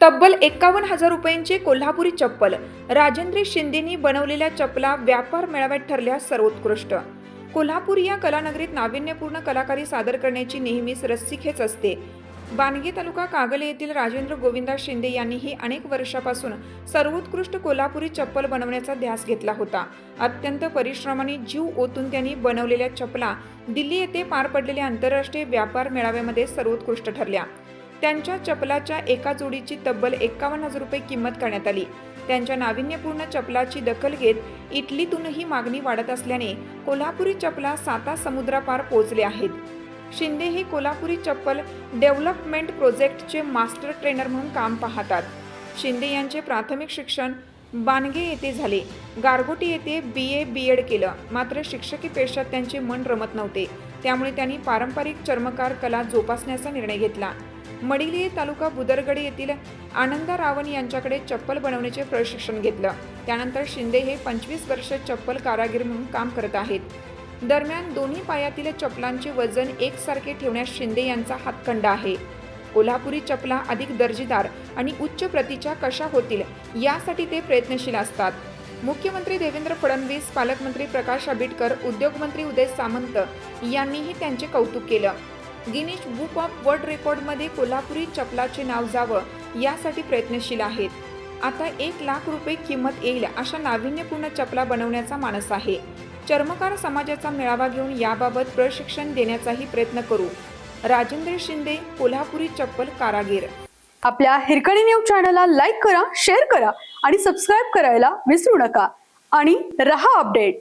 तब्बल एक्कावन्न हजार रुपयांची कोल्हापुरी चप्पल. राजेंद्र शिंदेनी बनवलेल्या चपला व्यापार मेळाव्यात ठरल्या सर्वोत्कृष्ट. कोल्हापूर या कलानगरीत नाविन्यपूर्ण कलाकारी सादर करण्याची नेहमीच रस्सीखेच असते. बानगी तालुका कागले येथील राजेंद्र गोविंदा शिंदे यांनीही अनेक वर्षापासून सर्वोत्कृष्ट कोल्हापुरी चप्पल बनवण्याचा ध्यास घेतला होता. अत्यंत परिश्रमाने जीव ओतून त्यांनी बनवलेल्या चपला दिल्ली येथे पार पडलेल्या आंतरराष्ट्रीय व्यापार मेळाव्यामध्ये सर्वोत्कृष्ट ठरल्या. त्यांच्या चपलाच्या एका जोडीची तब्बल एक्कावन्न हजार रुपये किंमत करण्यात आली. त्यांच्या नाविन्यपूर्ण चपलाची दखल घेत इटलीतूनही मागणी वाढत असल्याने कोल्हापुरी चपला साता समुद्रापार पोहोचले आहेत. शिंदे हे कोल्हापुरी चप्पल डेव्हलपमेंट प्रोजेक्टचे मास्टर ट्रेनर म्हणून काम पाहतात. शिंदे यांचे प्राथमिक शिक्षण बानगे येथे झाले. गारगोटी येथे बी ए बी एड केलं. मात्र शिक्षकी पेशात त्यांचे मन रमत नव्हते. त्यामुळे त्यांनी पारंपरिक चर्मकार कला जोपासण्याचा निर्णय घेतला. मडिली तालुका बुदरगड येथील आनंदा रावण यांच्याकडे चप्पल बनवण्याचे प्रशिक्षण घेतलं. त्यानंतर शिंदे हे पंचवीस वर्ष चप्पल कारागीर म्हणून काम करत आहेत. दरम्यान दोन्ही पायातील चपलांचे वजन एकसारखे ठेवण्यास शिंदे यांचा हातखंडा आहे. कोल्हापुरी चपला अधिक दर्जेदार आणि उच्च प्रतीच्या कशा होतील यासाठी ते प्रयत्नशील असतात. मुख्यमंत्री देवेंद्र फडणवीस पालकमंत्री प्रकाश आंबेडकर उद्योगमंत्री उदय सामंत यांनीही त्यांचे कौतुक केलं. गिनीज बुक ऑफ वर्ल्ड रेकॉर्डमध्ये कोल्हापुरी चपलाचे नाव जावं यासाठी प्रयत्नशील आहेत. आता एक लाख रुपये किंमत येईल अशा नाविन्यपूर्ण चपला बनवण्याचा मानस आहे. चर्मकार समाजाचा मेळावा घेऊन याबाबत प्रशिक्षण देण्याचाही प्रयत्न करू. राजेंद्र शिंदे कोल्हापुरी चप्पल कारागीर. आपल्या हिरकणी न्यूज चॅनलला लाईक करा शेअर करा आणि सबस्क्राईब करायला विसरू नका. आणि रहा अपडेट.